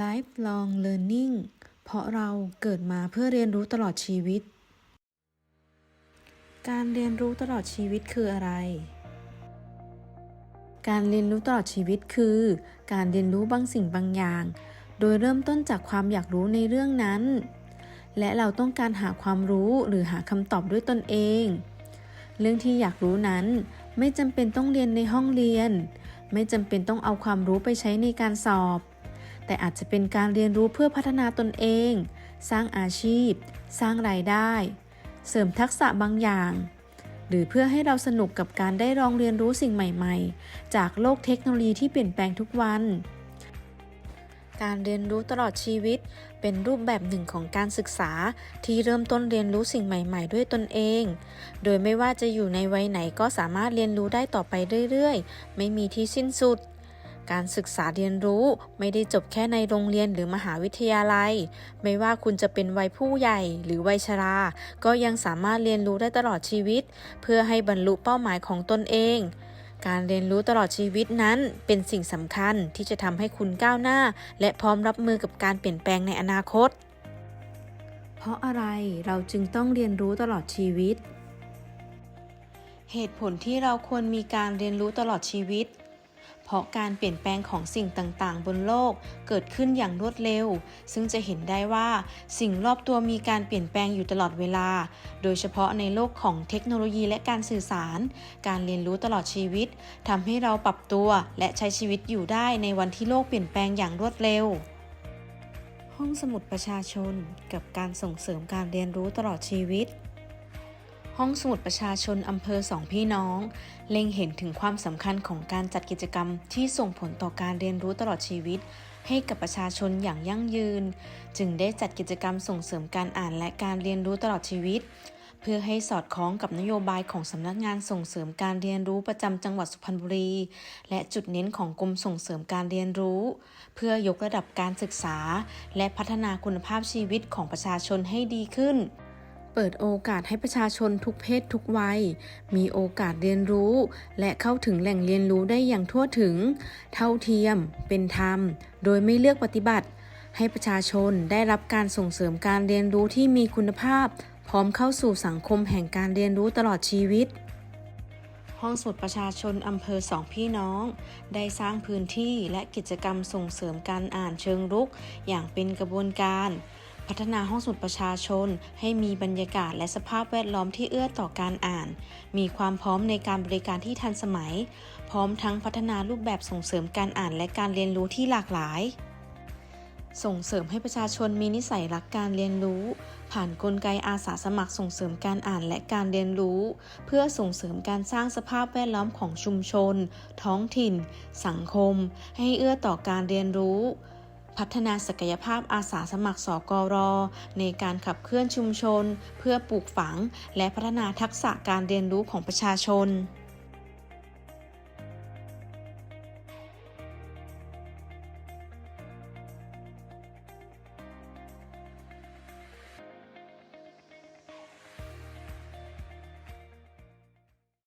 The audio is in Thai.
Lifelong Learning เพราะเราเกิดมาเพื่อเรียนรู้ตลอดชีวิต การเรียนรู้ตลอดชีวิตคืออะไร การเรียนรู้ตลอดชีวิตคือ การเรียนรู้บางสิ่งบางอย่าง โดยเริ่มต้นจากความอยากรู้ในเรื่องนั้น และเราต้องการหาความรู้หรือหาคำตอบด้วยตนเอง เรื่องที่อยากรู้นั้นไม่จำเป็นต้องเรียนในห้องเรียน ไม่จำเป็นต้องเอาความรู้ไปใช้ในการสอบ แต่อาจจะเป็นการเรียนรู้เพื่อพัฒนาตนเอง สร้างอาชีพ สร้างรายได้ เสริมทักษะบางอย่าง หรือเพื่อให้เราสนุกกับการได้ลองเรียนรู้สิ่งใหม่ๆ จากโลกเทคโนโลยีที่เปลี่ยนแปลงทุกวัน การเรียนรู้ตลอดชีวิต เป็นรูปแบบหนึ่งของการศึกษาที่เริ่มต้นเรียนรู้สิ่งใหม่ ๆ ด้วยตนเอง โดยไม่ว่าจะอยู่ในวัยไหนก็สามารถเรียนรู้ได้ต่อไปเรื่อยๆ ไม่มีที่สิ้นสุด การศึกษาเรียนรู้ไม่ได้จบแค่ในโรงเรียนหรือมหาวิทยาลัย ไม่ว่าคุณจะเป็นวัยผู้ใหญ่หรือวัยชรา ก็ยังสามารถเรียนรู้ได้ตลอดชีวิต เพื่อให้บรรลุเป้าหมายของตนเอง การเรียนรู้ตลอดชีวิตนั้นเป็นสิ่งสำคัญที่จะทำให้คุณก้าวหน้า และพร้อมรับมือกับการเปลี่ยนแปลงในอนาคต เพราะอะไรเราจึงต้องเรียนรู้ตลอดชีวิต เหตุผลที่เราควรมีการเรียนรู้ตลอดชีวิต ราะการเปลี่ยนแปลงของสิ่งต่างๆ บนโลกเกิดขึ้นอย่างรวดเร็ว ซึ่งจะเห็นได้ว่าสิ่งรอบตัวมีการเปลี่ยนแปลงอยู่ตลอดเวลา โดยเฉพาะในโลกของเทคโนโลยีและการสื่อสาร การเรียนรู้ตลอดชีวิตทำให้เราปรับตัวและใช้ชีวิตอยู่ได้ในวันที่โลกเปลี่ยนแปลงอย่างรวดเร็ว ห้องสมุดประชาชนกับการส่งเสริมการเรียนรู้ตลอดชีวิต ห้องสมุดประชาชนอำเภอสองพี่น้อง เล็งเห็นถึงความสำคัญของการจัดกิจกรรมที่ส่งผลต่อการเรียนรู้ตลอดชีวิต ให้กับประชาชนอย่างยั่งยืน จึงได้จัดกิจกรรมส่งเสริมการอ่านและการเรียนรู้ตลอดชีวิต เพื่อให้สอดคล้องกับนโยบายของสำนักงานส่งเสริมการเรียนรู้ประจำจังหวัดสุพรรณบุรี และจุดเน้นของกรมส่งเสริมการเรียนรู้ เพื่อยกระดับการศึกษา และพัฒนาคุณภาพชีวิตของประชาชนให้ดีขึ้น เปิดโอกาสให้ประชาชนทุกเพศทุกวัย มีโอกาสเรียนรู้ และเข้าถึงแหล่งเรียนรู้ได้อย่างทั่วถึง เท่าเทียม เป็นธรรม โดยไม่เลือกปฏิบัติ ให้ประชาชนได้รับการส่งเสริมการเรียนรู้ที่มีคุณภาพ พร้อมเข้าสู่สังคมแห่งการเรียนรู้ตลอดชีวิต ห้องสมุดประชาชนอำเภอสองพี่น้อง ได้สร้างพื้นที่และกิจกรรมส่งเสริมการอ่านเชิงรุก อย่างเป็นกระบวนการ พัฒนาห้องสมุดประชาชน ให้มีบรรยากาศและสภาพแวดล้อมที่เอื้อต่อการอ่าน มีความพร้อมในการบริการที่ทันสมัย พร้อมทั้งพัฒนารูปแบบส่งเสริมการอ่านและการเรียนรู้ที่หลากหลาย ส่งเสริมให้ประชาชนมีนิสัยรักการเรียนรู้ ผ่านนกลไกอาสาสมัครส่งเสริมการอ่านและการเรียนรู้ เพื่อส่งเสริมการสร้างสภาพแวดล้อมของชุมชน ท้องถิ่น สังคม ให้เอื้อต่อการเรียนรู้ พัฒนาศักยภาพอาสาสมัครสกร ในการขับเคลื่อนชุมชน เพื่อปลูกฝัง และพัฒนาทักษะการเรียนรู้ของประชาชน